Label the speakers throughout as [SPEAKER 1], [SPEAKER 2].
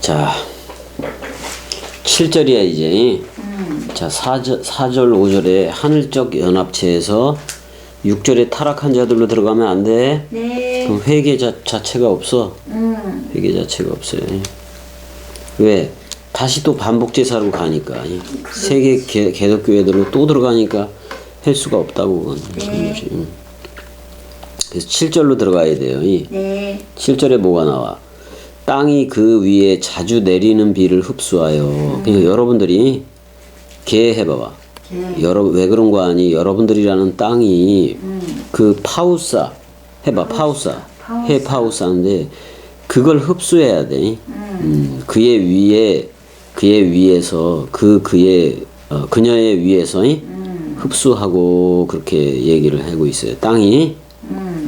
[SPEAKER 1] 자, 7절이야 이제. 자, 4절, 4절 5절에 하늘적 연합체에서 6절에 타락한 자들로 들어가면 안 돼.
[SPEAKER 2] 네.
[SPEAKER 1] 그럼 회개 자, 자체가 없어.
[SPEAKER 2] 음.
[SPEAKER 1] 회개 자체가 없어요. 왜? 다시 또 반복 제사로 가니까 세계 개- 개독교회들로 또 들어가니까 할 수가 없다고 그건 거지. 응. 그래서 7절로 들어가야 돼요. 이
[SPEAKER 2] 네.
[SPEAKER 1] 7절에 뭐가 나와? 땅이 그 위에 자주 내리는 비를 흡수하여. 그러니까 여러분들이 개 해봐봐.
[SPEAKER 2] 개.
[SPEAKER 1] 여러 왜 그런 거 아니? 여러분들이라는 땅이 그 파우사 해봐 파우사 해 파우사인데 그걸 흡수해야 돼. 음, 그의 위에 그의 위에서 그 그의 어, 그녀의 위에서 이? 흡수하고 그렇게 얘기를 하고 있어요. 땅이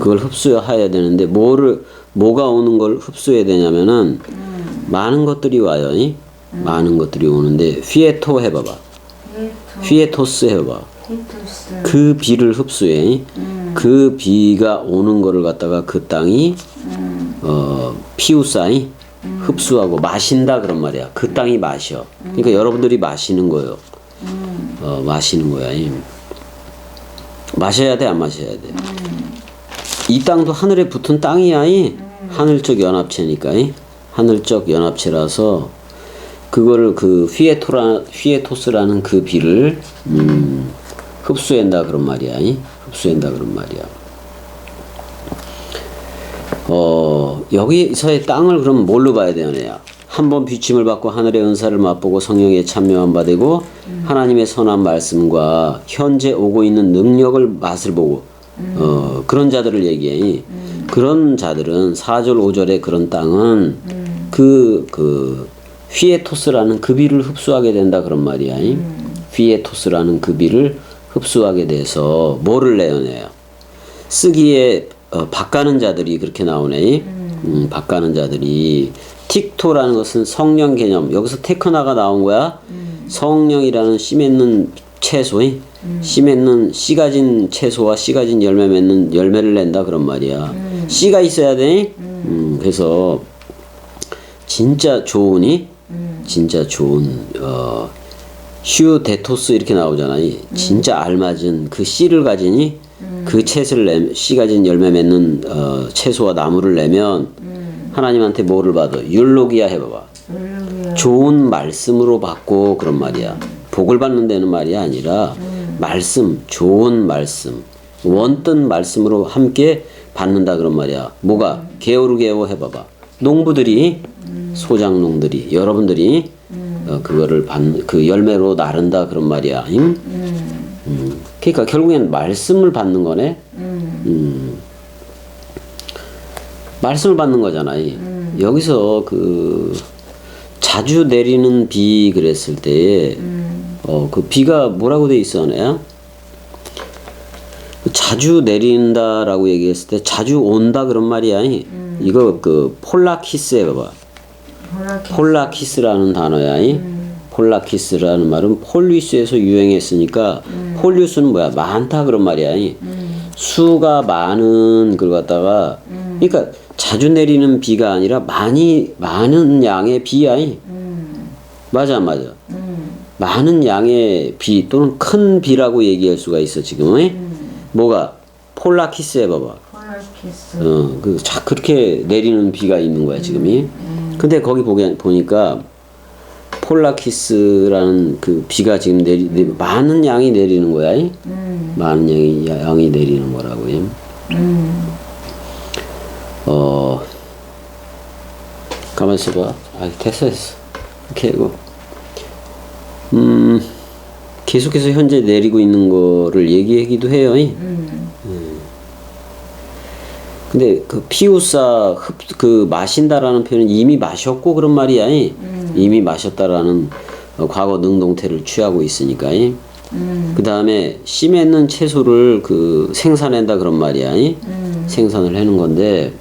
[SPEAKER 1] 그걸 흡수해야 되는데 뭐를 뭐가 오는 걸 흡수해야 되냐면은 많은 것들이 와요. 이? 많은 것들이 오는데 휘에토 해봐봐.
[SPEAKER 2] 히토.
[SPEAKER 1] 휘에토 스 해봐.
[SPEAKER 2] 히토스.
[SPEAKER 1] 그 비를 흡수해. 그 비가 오는 거를 갖다가 그 땅이 어 피우사이 흡수하고 마신다 그런 말이야. 그 땅이 마셔. 그러니까 여러분들이 마시는 거예요. 어 마시는 거야. 이. 마셔야 돼 안 마셔야 돼. 이 땅도 하늘에 붙은 땅이야. 이. 하늘적 연합체니까. 이. 하늘적 연합체라서 그거를 그 휘에토라 휘에토스라는 그 비를 음, 흡수한다 그런 말이야. 이? 흡수한다 그런 말이야. 어 여기서의 땅을 그럼 뭘로 봐야 되느냐? 한번 비침을 받고 하늘의 은사를 맛보고 성령에 참여한 바 되고 하나님의 선한 말씀과 현재 오고 있는 능력을 맛을 보고 어 그런 자들을 얘기해. 그런 자들은 4절 5절의 그런 땅은 그그 휘에토스라는 그 비를 흡수하게 된다 그런 말이야. 휘에토스라는 그 비를 흡수하게 돼서 뭐를 내어내요? 쓰기에 어, 바가는 자들이 그렇게 나오네. 음, 바가는 자들이 틱토라는 것은 성령 개념. 여기서 테크나가 나온 거야. 성령이라는 씨 맺는 채소이 씨 맺는 씨 가진 채소와 씨 가진 열매 맺는 열매를 낸다 그런 말이야. 씨가 있어야 돼. 음, 그래서 진짜 좋으니 진짜 좋은 어 휴데토스 이렇게 나오잖아. 이 진짜 알맞은 그 씨를 가지니 그 채소를 내, 씨 가진 열매 맺는 어, 채소와 나무를 내면 하나님한테 뭐를 받아? 율로기야 해봐봐.
[SPEAKER 2] 룰루기야.
[SPEAKER 1] 좋은 말씀으로 받고 그런 말이야. 복을 받는 데는 말이 아니라 말씀, 좋은 말씀, 원뜬 말씀으로 함께 받는다 그런 말이야. 뭐가 게오르게오 해봐봐. 농부들이 소장농들이 여러분들이 어, 그거를 받, 그 열매로 나른다 그런 말이야. 응? 음. 그러니까 결국엔 말씀을 받는 거네. 음. 말씀을 받는 거잖아. 이. 여기서 그 자주 내리는 비 그랬을 때, 어, 그 비가 뭐라고 돼 있어, 네? 자주 내린다라고 얘기했을 때 자주 온다 그런 말이야. 이. 이거 그 폴라키스에 봐봐. 폴라키스라는 단어야. 이. 폴라키스라는 말은 폴리스에서 유행했으니까 폴리스는 뭐야? 많다 그런 말이야. 이. 수가 많은 걸 갖다가 그러니까 자주 내리는 비가 아니라 많이 많은 양의 비야. 이. 맞아 안 맞아. 많은 양의 비 또는 큰 비라고 얘기할 수가 있어 지금. 이. 뭐가 폴라키스 해봐봐.
[SPEAKER 2] 호라키스.
[SPEAKER 1] 어, 그, 자, 그렇게 내리는 비가 있는 거야, 지금이. 근데 거기 보게, 보니까, 폴라키스라는 그 비가 지금 내리, 내, 많은 양이 내리는 거야, 이? 많은 양이, 양이 내리는 거라고, 이. 어, 가만 있어봐. 아, 됐어, 됐어. 이렇게 하고. 음, 계속해서 현재 내리고 있는 거를 얘기하기도 해요, 이. 근데 그 피우사 흡, 그 마신다라는 표현은 이미 마셨고 그런 말이야. 이. 이미 마셨다라는 어, 과거 능동태를 취하고 있으니까. 이. 그 다음에 씨 맺는 채소를 그 생산한다 그런 말이야. 이. 생산을 하는 건데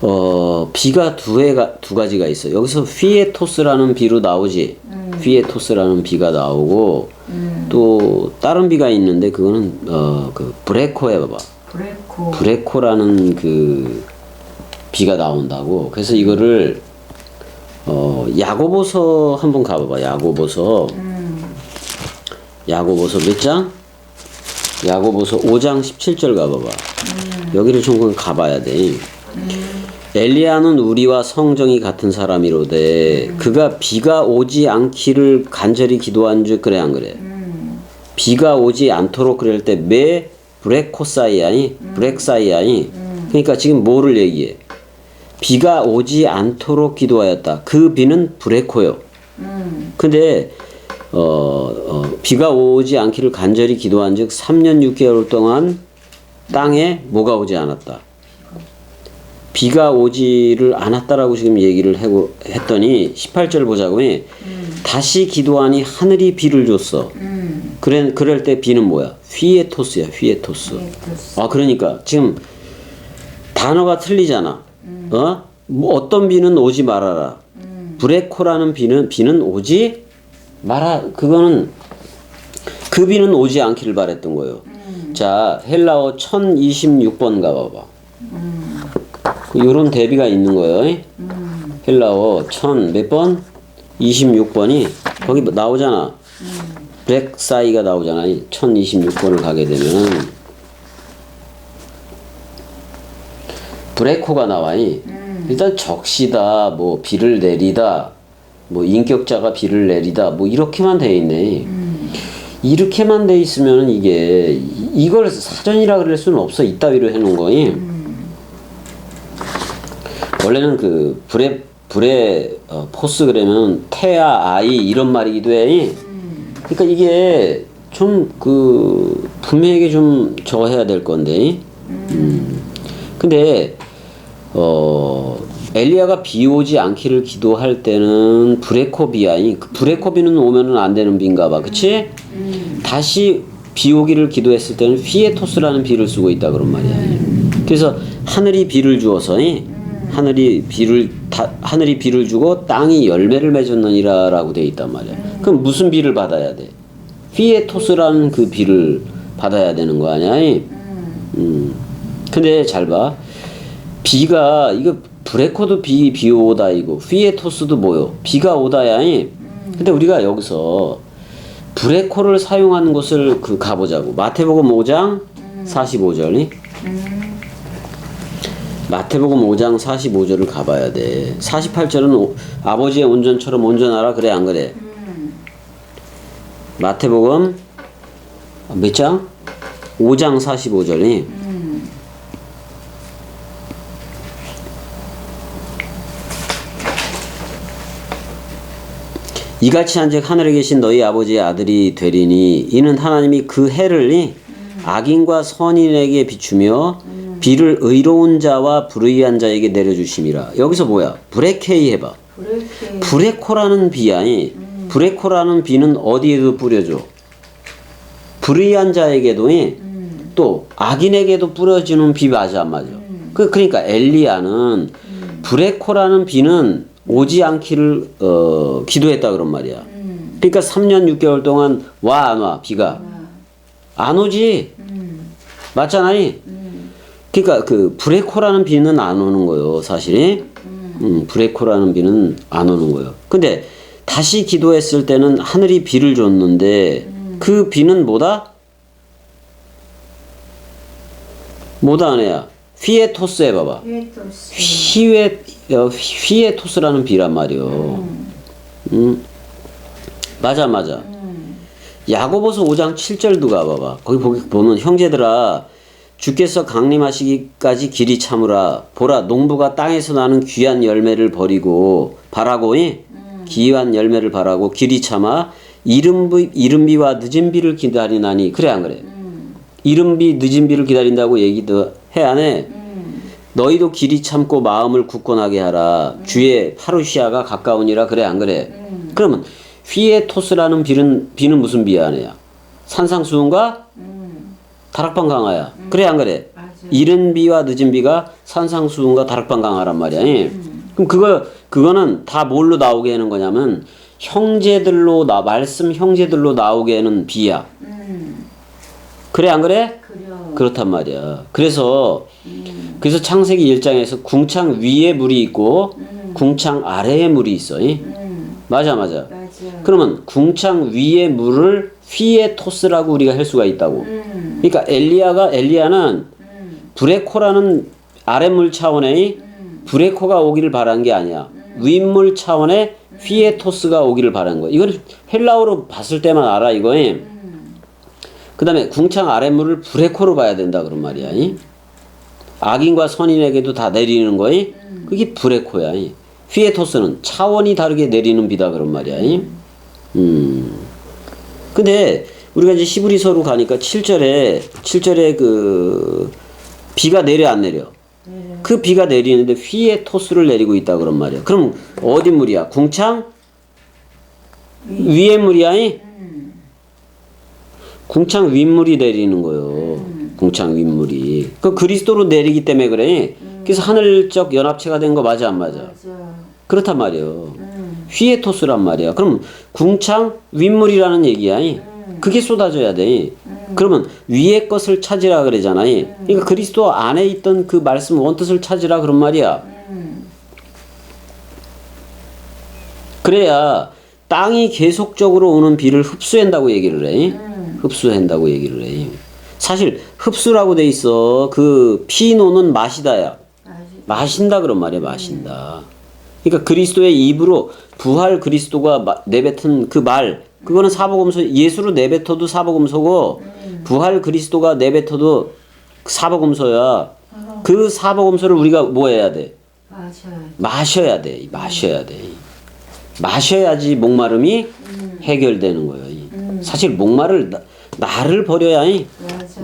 [SPEAKER 1] 어 비가 두 해가 두 가지가 있어. 여기서 휘에토스라는 비로 나오지. 피에토스라는 비가 나오고 또 다른 비가 있는데 그거는 어 그 브레코에 봐봐.
[SPEAKER 2] 브레코.
[SPEAKER 1] 브레코라는 그 비가 나온다고. 그래서 이거를 어 야고보서 한번 가봐봐. 야고보서 야고보서 몇 장? 야고보서 5장 17절 가봐봐. 여기를 조금 가봐야 돼. 엘리야는 우리와 성정이 같은 사람이로되 그가 비가 오지 않기를 간절히 기도한 줄 그래 안 그래? 비가 오지 않도록 그럴 때 매 브레코사이아니 브렉사이아니 그러니까 지금 뭐를 얘기해? 비가 오지 않도록 기도하였다. 그 비는 브레코요. 근데 어, 어, 비가 오지 않기를 간절히 기도한 즉 3년 6개월 동안 땅에 뭐가 오지 않았다. 비가 오지를 않았다라고 지금 얘기를 하고 했더니 18절 보자고 해. 다시 기도하니 하늘이 비를 줬어. 그래 그럴 때 비는 뭐야? 휘에토스야, 휘에토스.
[SPEAKER 2] 피에토스.
[SPEAKER 1] 아 그러니까 지금 단어가 틀리잖아. 어? 뭐 어떤 비는 오지 말아라. 브레코라는 비는 비는 오지 마라. 그거는 그 비는 오지 않기를 바랬던 거예요. 자 헬라어 1026번 가봐봐. 그 요런 대비가 있는 거예요. 헬라어 1000몇 번? 26번이 거기 뭐 나오잖아. 브렉사이가 나오잖아. 1026번을 가게 되면은 브레코가 나와이. 일단 적시다, 뭐 비를 내리다, 뭐 인격자가 비를 내리다, 뭐 이렇게만 돼 있네. 이렇게만 돼 있으면 이게 이- 이걸 사전이라 그럴 수는 없어. 이따위로 해놓은 거니. 원래는 그 불의 불의 어, 포스 그러면 태아 아이 이런 말이기도 해. 그러니까 이게 좀 그 분명하게 좀 저거 해야 될 건데. 음. 근데 어 엘리야가 비 오지 않기를 기도할 때는 브레코비아니 그 브레코비는 오면은 안 되는 비인가 봐. 그치? 다시 비 오기를 기도했을 때는 휘에토스라는 비를 쓰고 있다 그런 말이야. 그래서 하늘이 비를 주어서 이 하늘이 비를 다, 하늘이 비를 주고 땅이 열매를 맺었느니라라고 돼 있단 말이야. 그럼 무슨 비를 받아야 돼? 휘에토스라는 그 비를 받아야 되는 거 아니야? 이? 음. 근데 잘 봐. 비가 이거 브레코도 비 비 오다 이거 휘에토스도 뭐요? 비가 오다야. 이? 근데 우리가 여기서 브레코를 사용하는 곳을 그 가보자고. 마태복음 5장 45절이. 마태복음 5장 45절을 가봐야 돼. 48절은 아버지의 온전처럼 온전하라 그래 안 그래? 마태복음 몇 장? 5장 45절이. 이같이 한즉 하늘에 계신 너희 아버지의 아들이 되리니 이는 하나님이 그 해를 이 악인과 선인에게 비추며 비를 의로운 자와 불의한 자에게 내려주심이라. 여기서 뭐야? 브레케이 해봐.
[SPEAKER 2] 브레케.
[SPEAKER 1] 브레코라는 비야이 브레코라는 비는 어디에도 뿌려줘. 불의한 자에게도 이, 또 악인에게도 뿌려지는 비 맞아 안 맞아? 그 그러니까 엘리야는 브레코라는 비는 오지 않기를 어, 기도했다 그런 말이야. 그러니까 3년 6개월 동안 와 안 와 비가? 안 오지. 맞잖아 이 그러니까 그 브레코라는 비는 안 오는 거예요 사실이 음, 브레코라는 비는 안 오는 거예요 근데 다시 기도했을 때는 하늘이 비를 줬는데 그 비는 뭐다 뭐다 아내야 휘에토스 해봐봐
[SPEAKER 2] 피에토스.
[SPEAKER 1] 휘에 어, 휘에토스라는 비란 말이요. 음. 맞아 맞아. 야고보서 5장 7절도 가봐봐. 거기 보기 보면 형제들아 주께서 강림하시기까지 길이 참으라. 보라 농부가 땅에서 나는 귀한 열매를 버리고 바라고 이 귀한 열매를 바라고 길이 참아 이른비 이른비와 늦은 비를 기다리나니 그래 안 그래? 이른비 늦은 비를 기다린다고 얘기도 해 안 해? 너희도 길이 참고 마음을 굳건하게 하라. 주의 파루시아가 가까우니라 그래 안 그래? 그러면 휘에 토스라는 비는 비는 무슨 비야 아내야? 산상수훈과 다락방 강화야. 그래 안 그래?
[SPEAKER 2] 맞아.
[SPEAKER 1] 이른 비와 늦은 비가 산상수훈과 다락방 강화란 말이야. 예? 그럼 그거 그거는 다 뭘로 나오게 하는 거냐면 형제들로 나 말씀 형제들로 나오게는 비야.
[SPEAKER 2] 음.
[SPEAKER 1] 그래 안 그래?
[SPEAKER 2] 그려.
[SPEAKER 1] 그렇단 말이야. 그래서 그래서 창세기 1장에서 궁창 위에 물이 있고 궁창 아래에 물이 있어. 이?
[SPEAKER 2] 음.
[SPEAKER 1] 맞아 맞아.
[SPEAKER 2] 맞아.
[SPEAKER 1] 그러면 궁창 위에 물을 휘에 토스라고 우리가 할 수가 있다고.
[SPEAKER 2] 음.
[SPEAKER 1] 그러니까 엘리야가 엘리야는
[SPEAKER 2] 음.
[SPEAKER 1] 브레코라는 아랫물 차원의 브레코가 오기를 바란 게 아니야. 윗물 차원의 휘에토스가 오기를 바란 거야. 이건 헬라어로 봤을 때만 알아 이거. 그다음에 궁창 아랫물을 브레코로 봐야 된다 그런 말이야. 이? 악인과 선인에게도 다 내리는 거이. 그게 브레코야. 이. 휘에토스는 차원이 다르게 내리는 비다 그런 말이야. 이. 음. 근데 우리가 이제 시브리서로 가니까 7절에 7절에 그 비가 내려 안 내려.
[SPEAKER 2] 내려.
[SPEAKER 1] 그 비가 내리는데 휘에 토스를 내리고 있다 그런 말이야. 그럼 어디 물이야? 궁창 위에 물이야? 이?
[SPEAKER 2] 음.
[SPEAKER 1] 궁창 윗물이 내리는 거요. 궁창 윗물이. 그 그리스도로 내리기 때문에 그래. 그래서 하늘적 연합체가 된 거 맞아 안 맞아? 그렇단 말이에요.
[SPEAKER 2] 음.
[SPEAKER 1] 휘에 토스란 말이야. 그럼 궁창 윗물이라는 얘기야. 이. 그게 쏟아져야 돼. 그러면 위의 것을 찾으라 그러잖아. 이. 그러니까 그리스도 안에 있던 그 말씀 원뜻을 찾으라 그런 말이야.
[SPEAKER 2] 음.
[SPEAKER 1] 그래야 땅이 계속적으로 오는 비를 흡수한다고 얘기를 해. 흡수한다고 얘기를 해. 사실 흡수라고 돼 있어. 그 피노는 마시다야. 마신다 그런 말이야. 마신다. 그러니까 그리스도의 입으로 부활 그리스도가 마- 내뱉은 그 말, 그거는 사복음서 예수로 내뱉어도 사복음서고 부활 그리스도가 내뱉어도 사복음서야. 그 사복음서를 우리가 뭐 해야 돼? 마셔야 돼. 마셔야 돼. 마셔야지 목마름이 해결되는 거예요. 사실 목마를 나, 나를 버려야 이.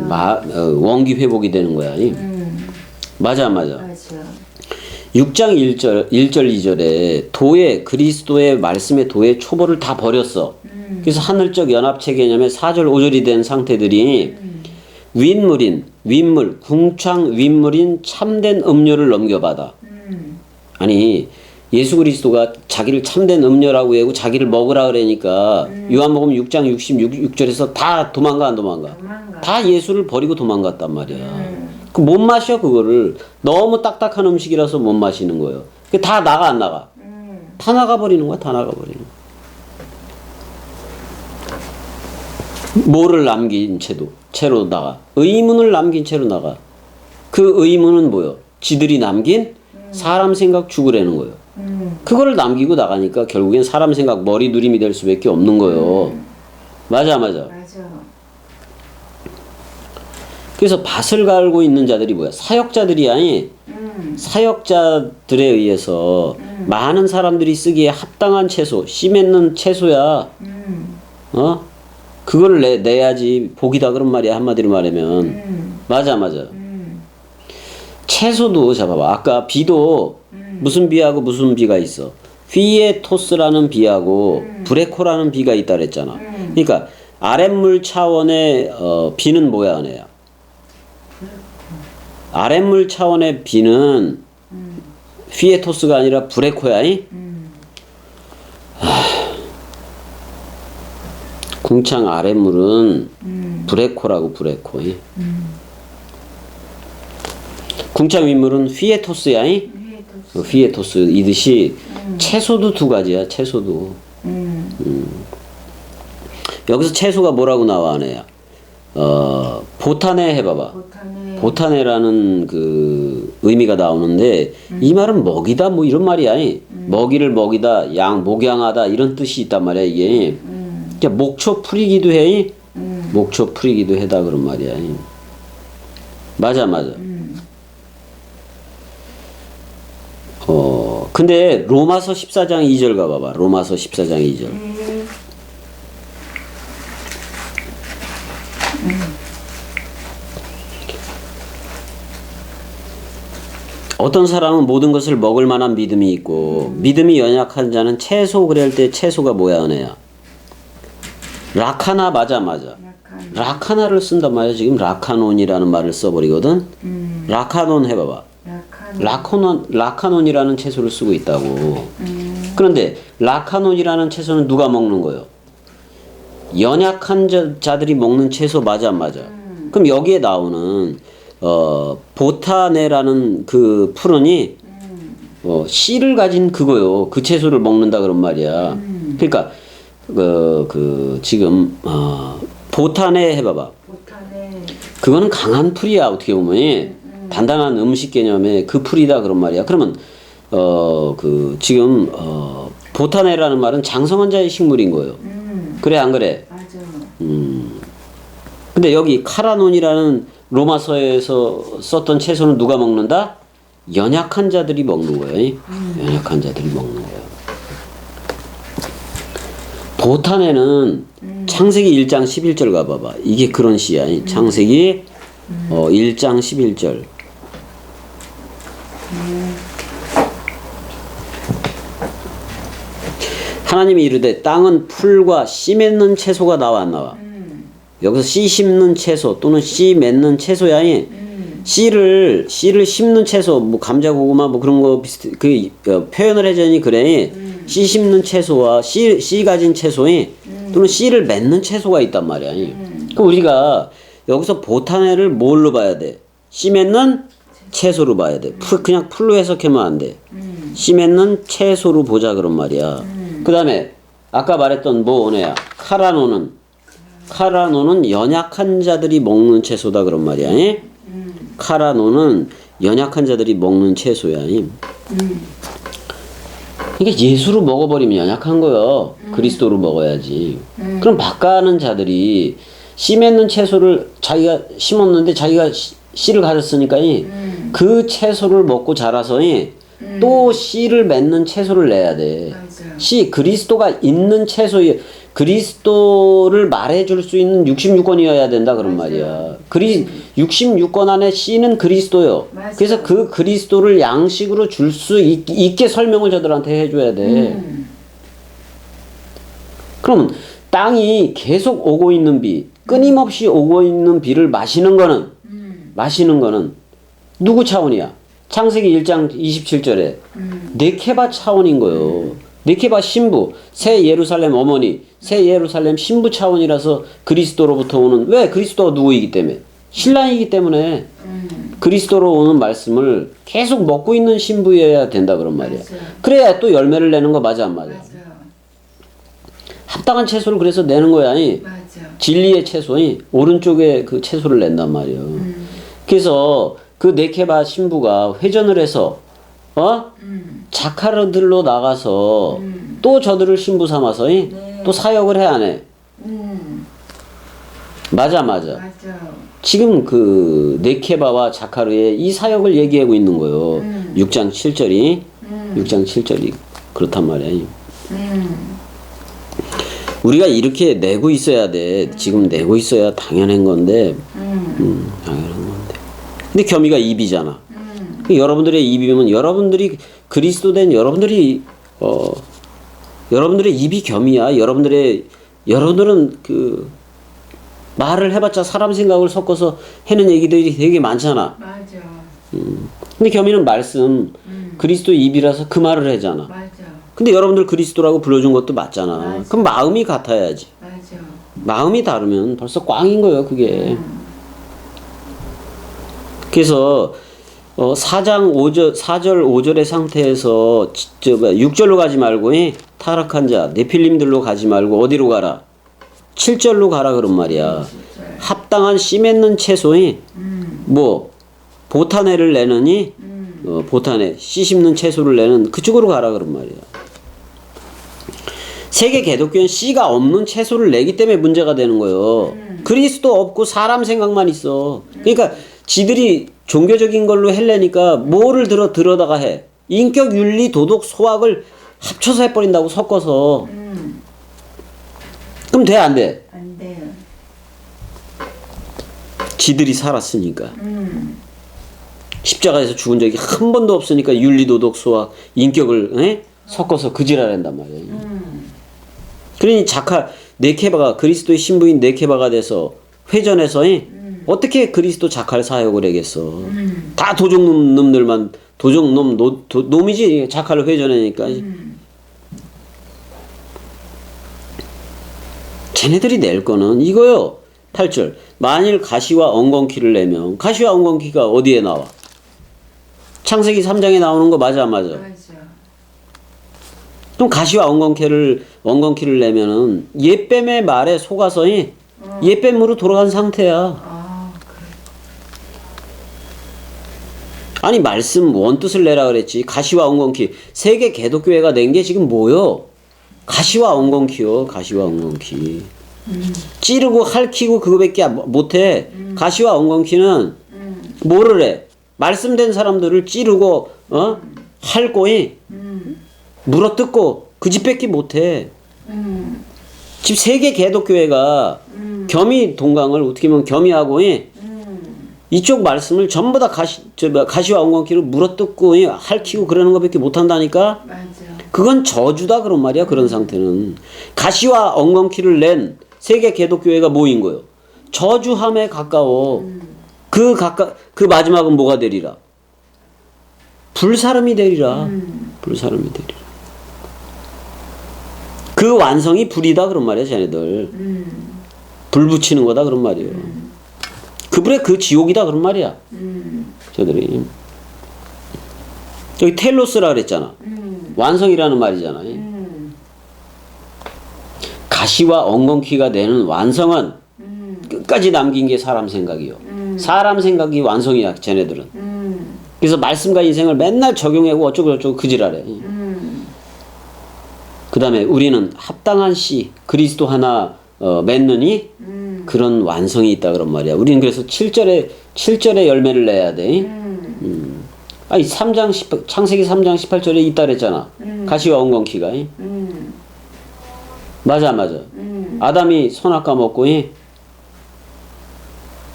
[SPEAKER 1] 마, 어, 원기 회복이 되는 거야. 이.
[SPEAKER 2] 음.
[SPEAKER 1] 맞아 맞아.
[SPEAKER 2] 맞아.
[SPEAKER 1] 6장 1절 1절 2절에 도의 그리스도의 말씀의 도의 초보를 다 버렸어. 그래서 하늘적 연합체 개념의 4절 5절이 된 상태들이 윗물인 윗물 궁창 윗물인 참된 음료를 넘겨받아.
[SPEAKER 2] 음.
[SPEAKER 1] 아니 예수 그리스도가 자기를 참된 음료라고 하고 자기를 먹으라 그러니까 요한복음 6장 66절에서 다 도망가 안 도망가?
[SPEAKER 2] 도망가.
[SPEAKER 1] 다 예수를 버리고 도망갔단 말이야.
[SPEAKER 2] 음.
[SPEAKER 1] 그못 마셔 그거를 너무 딱딱한 음식이라서 못 마시는 거예요. 그 다 나가 안 나가?
[SPEAKER 2] 음.
[SPEAKER 1] 다 나가 버리는 거야. 다 나가 버리는 거야. 뭐를 남긴 채도 채로 나가 의문을 남긴 채로 나가 그 의문은 뭐요? 지들이 남긴 사람 생각 죽으라는 거예요.
[SPEAKER 2] 음.
[SPEAKER 1] 그거를 남기고 나가니까 결국엔 사람 생각 머리 누림이 될 수밖에 없는 거예요. 맞아
[SPEAKER 2] 맞아.
[SPEAKER 1] 그래서 밭을 갈고 있는 자들이 뭐야? 사역자들이 아니
[SPEAKER 2] 음.
[SPEAKER 1] 사역자들에 의해서 많은 사람들이 쓰기에 합당한 채소, 씨 맺는 채소야.
[SPEAKER 2] 음.
[SPEAKER 1] 어? 그거를 내, 내야지 복이다 그런 말이야 한마디로 말하면.
[SPEAKER 2] 음.
[SPEAKER 1] 맞아 맞아.
[SPEAKER 2] 음.
[SPEAKER 1] 채소도 잡아봐. 아까 비도 무슨 비하고 무슨 비가 있어? 휘에토스라는 비하고 브레코라는 비가 있다 그랬잖아. 그러니까 아랫물 차원의 어, 비는 뭐야, 은혜야? 아랫물 차원의 비는 휘에토스가 아니라 브레코야. 이? 하, 궁창 아랫물은 브레코라고 브레코. 이? 궁창 윗물은 휘에토스야. 이?
[SPEAKER 2] 위에도.
[SPEAKER 1] 그 휘에토스 이듯이 채소도 두 가지야. 채소도.
[SPEAKER 2] 음.
[SPEAKER 1] 여기서 채소가 뭐라고 나와 아내야? 어 보타네 해봐봐.
[SPEAKER 2] 못하네.
[SPEAKER 1] 보타네라는 그 의미가 나오는데 이 말은 먹이다 뭐 이런 말이야. 먹이를 먹이다, 양 목양하다 이런 뜻이 있단 말이야 이게. 그러니까 목초 풀이기도 해. 목초 풀이기도 해다 그런 말이야. 맞아 맞아. 어 근데 로마서 14장 2절 가봐봐. 로마서 14장 2절.
[SPEAKER 2] 음.
[SPEAKER 1] 어떤 사람은 모든 것을 먹을 만한 믿음이 있고 믿음이 연약한 자는 채소 그럴 때 채소가 뭐야 은혜야 라카나 맞아 맞아
[SPEAKER 2] 약간.
[SPEAKER 1] 라카나 를 쓴단 말이야 지금 라카논이라는 말을 써버리거든
[SPEAKER 2] 음.
[SPEAKER 1] 라카논 해봐봐
[SPEAKER 2] 약간.
[SPEAKER 1] 라코논 라카논 이라는 채소를 쓰고 있다고
[SPEAKER 2] 음.
[SPEAKER 1] 그런데 라카논이라는 채소는 누가 먹는 거예요? 연약한 자- 자들이 먹는 채소 맞아 안 맞아? 그럼 여기에 나오는 어 보타네라는 그 푸른이 어 씨를 가진 그거요. 그 채소를 먹는다 그런 말이야. 그러니까 그, 그 지금 어 보타네 해봐봐. 그거는 강한 풀이야 어떻게 보면 단단한 음식 개념의 그 풀이다 그런 말이야. 그러면 어 그 지금 어 보타네라는 말은 장성한 자의 식물인 거예요.
[SPEAKER 2] 음.
[SPEAKER 1] 그래 안 그래?
[SPEAKER 2] 맞아.
[SPEAKER 1] 근데 여기 카라논이라는 로마서에서 썼던 채소는 누가 먹는다? 연약한 자들이 먹는 거예요. 연약한 자들이 먹는 거예요. 보탄에는 창세기 1장 11절 가봐봐. 이게 그런 시야. 창세기 어, 1장 11절. 하나님이 이르되 땅은 풀과 씨 맺는 채소가 나와 안 나와. 여기서 씨 심는 채소 또는 씨 맺는 채소야이 씨를 씨를 심는 채소 뭐 감자 고구마 뭐 그런 거 비슷 그 어, 표현을 해자니 그래 씨 심는 채소와 씨, 씨 가진 채소이 또는 씨를 맺는 채소가 있단 말이야. 그럼 우리가 여기서 보타네를 뭘로 봐야 돼? 씨 맺는 채소로 봐야 돼. 풀 그냥 풀로 해석하면 안 돼. 씨 맺는 채소로 보자 그런 말이야. 그 다음에 아까 말했던 뭐 오네야 카라노는 카라노는 연약한 자들이 먹는 채소다 그런 말이야. 예? 카라노는 연약한 자들이 먹는 채소야. 예? 이게 예수로 먹어버리면 연약한 거요. 그리스도로 먹어야지. 그럼 바가는 자들이 씨 맺는 채소를 자기가 심었는데 자기가 씨- 씨를 가졌으니까 이그 채소를 먹고 자라서 이또 씨를 맺는 채소를 내야 돼.
[SPEAKER 2] 맞아.
[SPEAKER 1] 씨 그리스도가 있는 채소에 그리스도를 말해줄 수 있는 66권이어야 된다 그런 말이야. 그리 66권 안에 씨는 그리스도요.
[SPEAKER 2] 맞아요.
[SPEAKER 1] 그래서 그 그리스도를 양식으로 줄 수 있게 설명을 저들한테 해줘야 돼. 그럼 땅이 계속 오고 있는 비, 끊임없이 오고 있는 비를 마시는 거는 마시는 거는 누구 차원이야? 창세기 1장 27절에 네케바 차원인 거요. 네케바 신부, 새 예루살렘 어머니, 새 예루살렘 신부 차원이라서 그리스도로부터 오는 왜 그리스도가 누구이기 때문에 신랑이기 때문에 그리스도로 오는 말씀을 계속 먹고 있는 신부여야 된다 그런 말이야. 그래야 또 열매를 내는 거 맞아 안 맞아? 합당한 채소를 그래서 내는 거야. 아니. 진리의 채소니 오른쪽에 그 채소를 낸단 말이에요. 그래서 그 네케바 신부가 회전을 해서 어 자카르들로 나가서 또 저들을 신부 삼아서 이?
[SPEAKER 2] 네.
[SPEAKER 1] 또 사역을 해안 해?
[SPEAKER 2] 음.
[SPEAKER 1] 맞아 맞아.
[SPEAKER 2] 맞아.
[SPEAKER 1] 지금 그 네케바와 자카르의 이 사역을 얘기하고 있는 거예요. 6장 7절이 6장 7절이 그렇단 말이야.
[SPEAKER 2] 음.
[SPEAKER 1] 우리가 이렇게 내고 있어야 돼. 지금 내고 있어야 당연한 건데, 음, 당연한 건데. 근데 겸이가 입이잖아. 그 여러분들의 입이면 여러분들이 그리스도 된 여러분들이 어 여러분들의 입이 겸이야. 여러분들의 여러분들은 그 말을 해봤자 사람 생각을 섞어서 해는 얘기들이 되게 많잖아.
[SPEAKER 2] 맞아.
[SPEAKER 1] 근데 겸이는 말씀 그리스도 입이라서 그 말을 하잖아.
[SPEAKER 2] 맞아.
[SPEAKER 1] 근데 여러분들 그리스도라고 불러준 것도 맞잖아. 그럼 마음이 같아야지.
[SPEAKER 2] 맞아.
[SPEAKER 1] 마음이 다르면 벌써 꽝인 거예요, 그게. 그래서 어, 4장 5절, 4절 5절의 상태에서 지- 저, 뭐야, 6절로 가지 말고 이 타락한 자, 네필림들로 가지 말고 어디로 가라? 7절로 가라 그런 말이야. 합당한 씨 맺는 채소이 뭐 보타네를 내느니 어, 보타네 씨 심는 채소를 내는 그쪽으로 가라 그런 말이야. 세계 개독교는 씨가 없는 채소를 내기 때문에 문제가 되는 거예요. 그리스도 없고 사람 생각만 있어. 그러니까 지들이 종교적인 걸로 헬래니까 뭐를 들어 들어다가 해. 인격, 윤리, 도덕, 소학을 합쳐서 해버린다고 섞어서. 그럼 돼 안 돼?
[SPEAKER 2] 안 돼.
[SPEAKER 1] 지들이 살았으니까.
[SPEAKER 2] 음.
[SPEAKER 1] 십자가에서 죽은 적이 한 번도 없으니까 윤리, 도덕, 소학, 인격을 에? 섞어서 그지랄한단 말이에요. 그러니 자카 네케바가 그리스도의 신부인 네케바가 돼서 회전해서 에? 어떻게 그리스도 자칼 사역을 하겠어? 음. 다 도적 놈들만 도적 놈 노, 도, 놈이지 자칼을 회전하니까. 음. 쟤네들이 낼 거는 이거요. 8절. 만일 가시와 엉겅퀴를 내면 가시와 엉겅퀴가 어디에 나와? 창세기 3장에 나오는 거 맞아 맞아. 그럼 가시와 엉겅퀴를 엉겅퀴를 내면은 예뱀의 말에 속아서 예뱀으로 어. 돌아간 상태야.
[SPEAKER 2] 어.
[SPEAKER 1] 아니 말씀 원뜻을 내라 그랬지. 가시와 엉겅퀴 세계 개독교회가 낸 게 지금 뭐요? 가시와 엉겅퀴요. 가시와 엉겅퀴. 찌르고 핥히고 그거밖에 안- 못해. 가시와 엉겅퀴는 뭐를 해? 말씀된 사람들을 찌르고 어
[SPEAKER 2] 음,
[SPEAKER 1] 물어뜯고 그 집밖에 못해.
[SPEAKER 2] 음,
[SPEAKER 1] 지금 세계 개독교회가
[SPEAKER 2] 음,
[SPEAKER 1] 겸이 동강을 어떻게 보면 겸이하고이
[SPEAKER 2] 음.
[SPEAKER 1] 이쪽 말씀을 전부 다 가시 저 뭐야, 가시와 엉겅퀴로 물어뜯고 이 핥히고 그러는 것밖에 못 한다니까.
[SPEAKER 2] 맞아.
[SPEAKER 1] 그건 저주다 그런 말이야 그런 상태는. 가시와 엉겅퀴를 낸 세계 개독교회가 뭐인 거요? 저주함에 가까워. 그 가까 그 마지막은 뭐가 되리라? 불사름이 되리라.
[SPEAKER 2] 음,
[SPEAKER 1] 불사름이 되리라. 그 완성이 불이다 그런 말이야 쟤네들.
[SPEAKER 2] 음,
[SPEAKER 1] 불 붙이는 거다 그런 말이에요 그 불에 그 지옥이다 그런 말이야.
[SPEAKER 2] 음,
[SPEAKER 1] 저들이. 여기 텔로스라 그랬잖아.
[SPEAKER 2] 음,
[SPEAKER 1] 완성이라는 말이잖아.
[SPEAKER 2] 음,
[SPEAKER 1] 가시와 엉겅퀴가 되는 완성은
[SPEAKER 2] 음,
[SPEAKER 1] 끝까지 남긴 게 사람 생각이요.
[SPEAKER 2] 음.
[SPEAKER 1] 사람 생각이 완성이야, 쟤네들은.
[SPEAKER 2] 음,
[SPEAKER 1] 그래서 말씀과 인생을 맨날 적용하고 어쩌고저쩌고 그지랄해.
[SPEAKER 2] 음,
[SPEAKER 1] 그 다음에 우리는 합당한 씨, 그리스도 하나 어, 맺느니
[SPEAKER 2] 음,
[SPEAKER 1] 그런 완성이 있다 그런 말이야. 우리는 그래서 7절에, 7절에 열매를 내야 돼.
[SPEAKER 2] 음,
[SPEAKER 1] 아니, 3장 10, 창세기 3장 18절에 있다 그랬잖아.
[SPEAKER 2] 음.
[SPEAKER 1] 가시와 엉겅퀴가.
[SPEAKER 2] 음,
[SPEAKER 1] 맞아, 맞아.
[SPEAKER 2] 음,
[SPEAKER 1] 아담이 선악과 먹고 이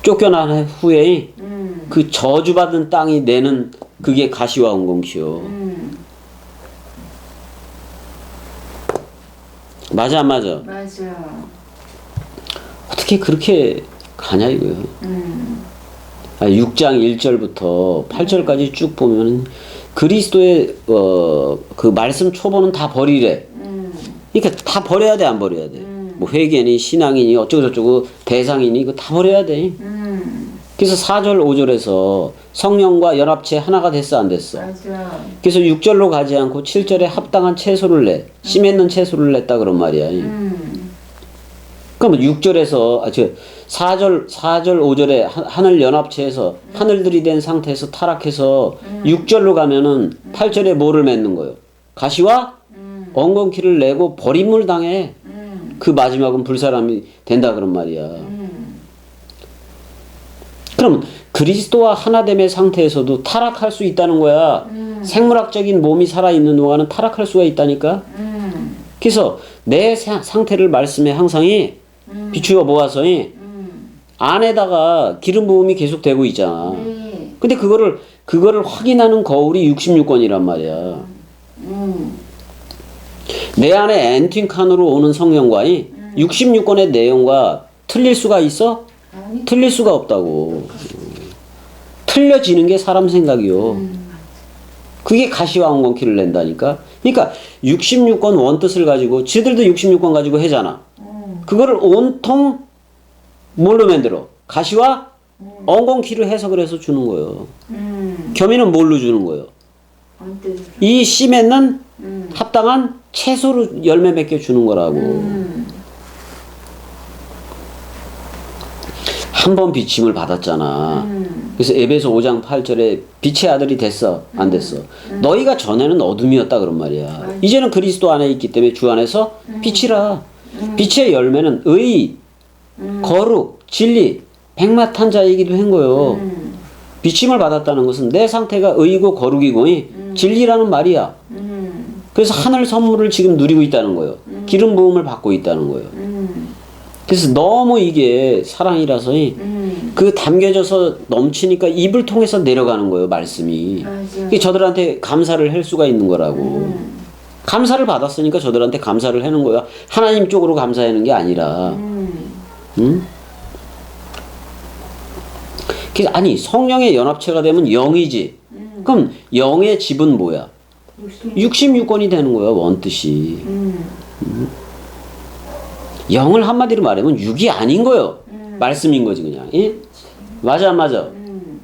[SPEAKER 1] 쫓겨난 후에
[SPEAKER 2] 음,
[SPEAKER 1] 그 저주받은 땅이 내는 그게 가시와 엉겅퀴요.
[SPEAKER 2] 음,
[SPEAKER 1] 맞아 안 맞아.
[SPEAKER 2] 맞아.
[SPEAKER 1] 어떻게 그렇게 가냐 이거요.
[SPEAKER 2] 음,
[SPEAKER 1] 아, 6장 1절부터 8절까지 쭉 보면 그리스도의 어, 그 말씀 초보는 다 버리래.
[SPEAKER 2] 음,
[SPEAKER 1] 그러니까 다 버려야 돼 안 버려야 돼.
[SPEAKER 2] 음.
[SPEAKER 1] 뭐 회계니 신앙이니 어쩌고 저쩌고 대상이니 이거 다 버려야 돼.
[SPEAKER 2] 음,
[SPEAKER 1] 그래서 4절 5절에서 성령과 연합체 하나가 됐어 안 됐어.
[SPEAKER 2] 맞아.
[SPEAKER 1] 그래서 6절로 가지 않고 7절에 합당한 채소를 내. 씨 맺는 채소를 냈다 그런 말이야.
[SPEAKER 2] 음,
[SPEAKER 1] 그러면 6절에서 아, 저 4절 4절 5절에 하- 하늘 연합체에서 하늘들이 된 상태에서 타락해서 6절로 가면은 8절에 뭐를 맺는 거예요? 가시와
[SPEAKER 2] 음,
[SPEAKER 1] 엉겅퀴를 내고 버림을 당해.
[SPEAKER 2] 음,
[SPEAKER 1] 그 마지막은 불사람이 된다 그런 말이야.
[SPEAKER 2] 음,
[SPEAKER 1] 그럼 그리스도와 하나됨의 상태에서도 타락할 수 있다는 거야.
[SPEAKER 2] 음.
[SPEAKER 1] 생물학적인 몸이 살아 있는 동안은 타락할 수가 있다니까.
[SPEAKER 2] 음,
[SPEAKER 1] 그래서 내 사- 상태를 말씀에 항상이
[SPEAKER 2] 음.
[SPEAKER 1] 비추어 모아서 이
[SPEAKER 2] 음,
[SPEAKER 1] 안에다가 기름 부음이 계속 되고 있잖아.
[SPEAKER 2] 네.
[SPEAKER 1] 근데 그거를 그거를 확인하는 거울이 66권이란 말이야.
[SPEAKER 2] 음,
[SPEAKER 1] 내 안에 엔틴 칸으로 오는 성령과 이 66권의 내용과 틀릴 수가 있어?
[SPEAKER 2] 아니.
[SPEAKER 1] 틀릴 수가 없다고. 틀려지는 게 사람 생각이요.
[SPEAKER 2] 음,
[SPEAKER 1] 그게 가시와 엉겅퀴를 낸다니까. 그러니까 66권 원뜻을 가지고 지들도 66권 가지고 해잖아.
[SPEAKER 2] 음,
[SPEAKER 1] 그거를 온통 뭘로 만들어? 가시와 엉겅퀴를 해석을 해서 주는 거예요.
[SPEAKER 2] 음,
[SPEAKER 1] 겸이는 뭘로 주는 거예요? 이씨 맺는
[SPEAKER 2] 음,
[SPEAKER 1] 합당한 채소로 열매 맺게 주는 거라고.
[SPEAKER 2] 음,
[SPEAKER 1] 한번 비침을 받았잖아.
[SPEAKER 2] 음,
[SPEAKER 1] 그래서 에베소 5장 8절에 빛의 아들이 됐어? 안 됐어? 너희가 전에는 어둠이었다 그런 말이야. 이제는 그리스도 안에 있기 때문에 주 안에서 빛이라. 빛의 열매는 의, 거룩, 진리, 백마탄 자이기도 한 거요.
[SPEAKER 2] 음,
[SPEAKER 1] 비침을 받았다는 것은 내 상태가 의고 거룩이고 이 진리라는 말이야.
[SPEAKER 2] 음,
[SPEAKER 1] 그래서 하늘 선물을 지금 누리고 있다는 거예요. 기름 부음을 받고 있다는 거예요.
[SPEAKER 2] 음,
[SPEAKER 1] 그래서 너무 이게 사랑이라서 이
[SPEAKER 2] 음,
[SPEAKER 1] 그 담겨져서 넘치니까 입을 통해서 내려가는 거예요, 말씀이.
[SPEAKER 2] 맞아.
[SPEAKER 1] 저들한테 감사를 할 수가 있는 거라고.
[SPEAKER 2] 음,
[SPEAKER 1] 감사를 받았으니까 저들한테 감사를 하는 거야. 하나님 쪽으로 감사하는 게 아니라.
[SPEAKER 2] 음,
[SPEAKER 1] 응? 그래서 아니, 성령의 연합체가 되면 영이지. 그럼 영의 집은 뭐야?
[SPEAKER 2] 육십.
[SPEAKER 1] 66권이 되는 거야, 원뜻이.
[SPEAKER 2] 음,
[SPEAKER 1] 영을 한마디로 말하면 육이 아닌 거요. 말씀인 거지 그냥. 예? 맞아 안 맞아.
[SPEAKER 2] 음.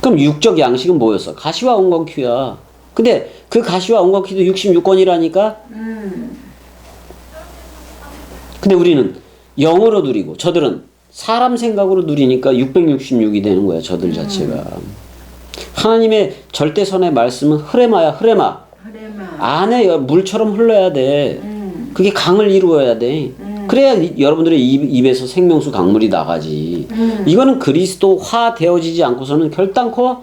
[SPEAKER 1] 그럼 육적 양식은 뭐였어? 가시와 엉겅퀴야. 근데 그 가시와 엉겅퀴도 66권이라니까.
[SPEAKER 2] 음.
[SPEAKER 1] 근데 우리는 영으로 누리고 저들은 사람 생각으로 누리니까 666이 되는 거야. 저들 자체가. 하나님의 절대선의 말씀은 흐레마야 흐레마. 안에 여- 물처럼 흘러야 돼.
[SPEAKER 2] 음.
[SPEAKER 1] 그게 강을 이루어야 돼. 그래야 이- 여러분들의 입, 입에서 생명수 강물이 나가지.
[SPEAKER 2] 음.
[SPEAKER 1] 이거는 그리스도화 되어지지 않고서는 결단코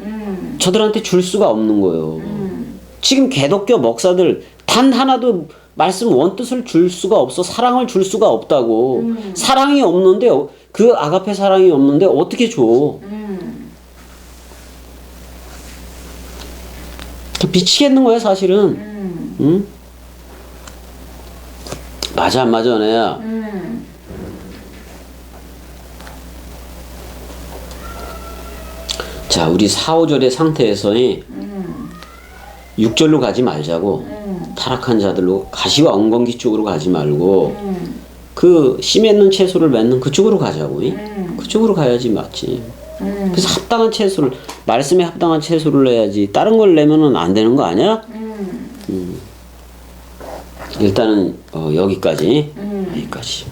[SPEAKER 2] 음.
[SPEAKER 1] 저들한테 줄 수가 없는 거예요.
[SPEAKER 2] 음.
[SPEAKER 1] 지금 개독교 목사들 단 하나도 말씀 원뜻을 줄 수가 없어. 사랑을 줄 수가 없다고.
[SPEAKER 2] 음.
[SPEAKER 1] 사랑이 없는데 어- 그 아가페 사랑이 없는데 어떻게 줘?
[SPEAKER 2] 음.
[SPEAKER 1] 미치겠는 거야 사실은.
[SPEAKER 2] 음.
[SPEAKER 1] 응? 맞아 안 맞아 내야.
[SPEAKER 2] 음.
[SPEAKER 1] 자 우리 4, 5절의 상태에서의
[SPEAKER 2] 음.
[SPEAKER 1] 6절로 가지 말자고
[SPEAKER 2] 음.
[SPEAKER 1] 타락한 자들로 가시와 엉겅기 쪽으로 가지 말고
[SPEAKER 2] 음.
[SPEAKER 1] 그씨 맺는 채소를 맺는 그쪽으로 가자고 이?
[SPEAKER 2] 음.
[SPEAKER 1] 그쪽으로 가야지 맞지
[SPEAKER 2] 음.
[SPEAKER 1] 그래서 합당한 채소를 말씀에 합당한 채소를 내야지 다른 걸 내면은 안 되는 거 아니야?
[SPEAKER 2] 음.
[SPEAKER 1] 일단은 어, 여기까지
[SPEAKER 2] 음.
[SPEAKER 1] 여기까지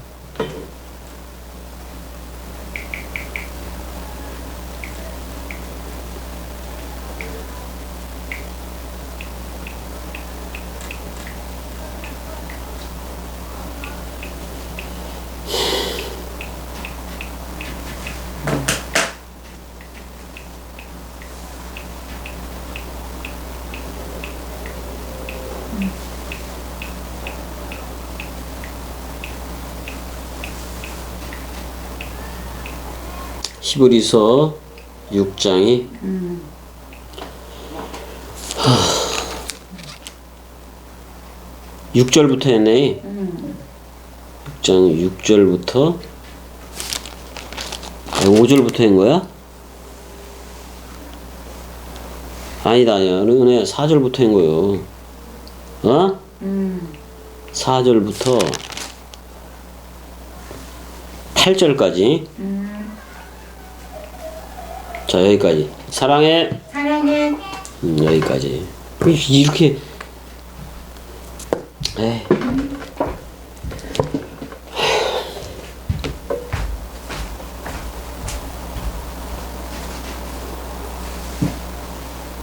[SPEAKER 1] 히브리서 6장이
[SPEAKER 2] 음.
[SPEAKER 1] 6절부터 했네.
[SPEAKER 2] 음.
[SPEAKER 1] 6장 6절부터 5절부터 한 거야? 아니다, 아니야. 은혜 4절부터 한 거요. 어?
[SPEAKER 2] 음.
[SPEAKER 1] 4절부터 8절까지.
[SPEAKER 2] 음.
[SPEAKER 1] 자, 여기까지. 사랑해.
[SPEAKER 2] 사랑해.
[SPEAKER 1] 음, 여기까지. 이렇게.